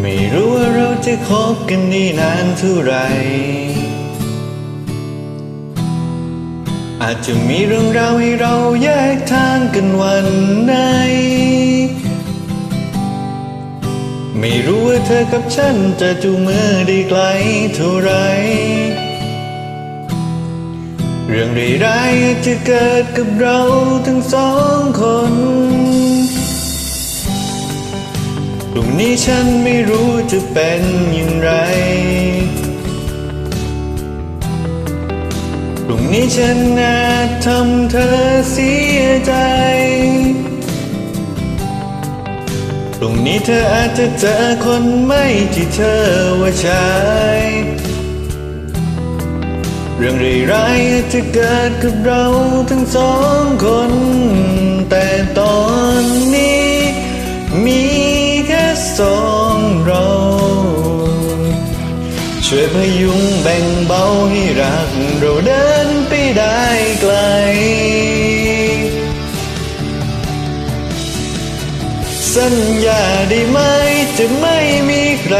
ไม่รู้ว่าเราจะคบกันได้นานเท่าไหร่ อาจจะมีเรื่องราวให้เราแยกทางกันวันไหน ไม่รู้ว่าเธอกับฉันจะจูงมือได้ไกลเท่าไร เรื่องร้ายๆจะเกิดกับเราทั้งสองคน ฉันไม่รู้จะเป็นอย่างไรตรงนี้ฉันอาจทำเธอเสียใจตรงนี้เธออาจจะเจอคนไม่ที่เธอว่าใช่เรื่องร้ายๆอาจจะเกิดกับเราทั้งสองคน ช่วยพยุงแบ่งเบาให้รักเราเดินไปได้ไกล สัญญาได้ไหม จะไม่มีใคร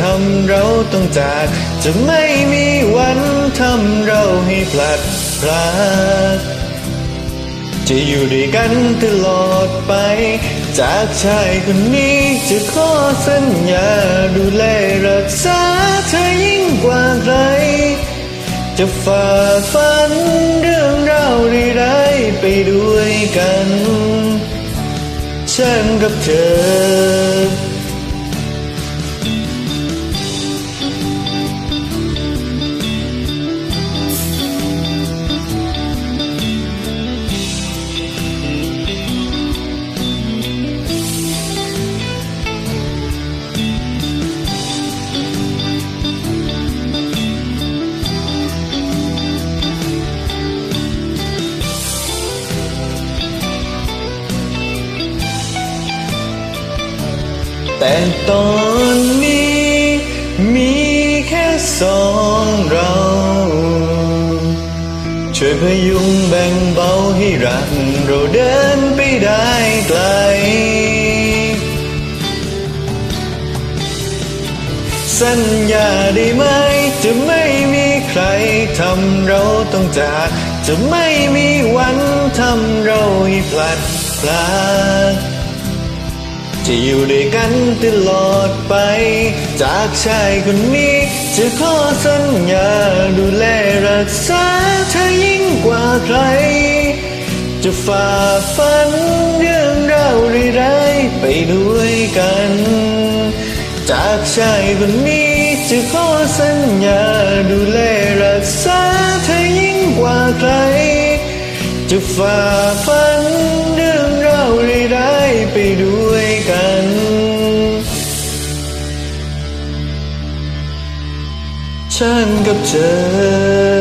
ทำเราต้องจาก จะไม่มีวันทำเราให้พลัดพรากจะอยู่ด้วยกันตลอดไป จากชายคนนี้จะขอสัญญาดูแลรักษา จะฝ่าฟันเรื่องราวร้ายๆไปด้วยกัน ฉันกับเธอ แต่ตอนนี้มีแค่สองเรา ช่วยพยุงแบ่งเบาให้รักเราเดินไปได้ไกล สัญญาได้ไหม จะไม่มีใครทำเราต้องจาก จะไม่มีวันทำเราให้พลัดพราก จะอยู่ด้วยกันตลอดไป จากชายคนนี้ จะขอสัญญาดูแลรักษาเธอยิ่งกว่าใคร จะฝ่าฟันเรื่องราวร้ายไปด้วยกัน จากชายคนนี้จะขอสัญญาดูแลรักษาเธอยิ่งกว่าใคร จะฝ่าฟันเรื่องราวร้ายไปด้วย ฉันกับเธอ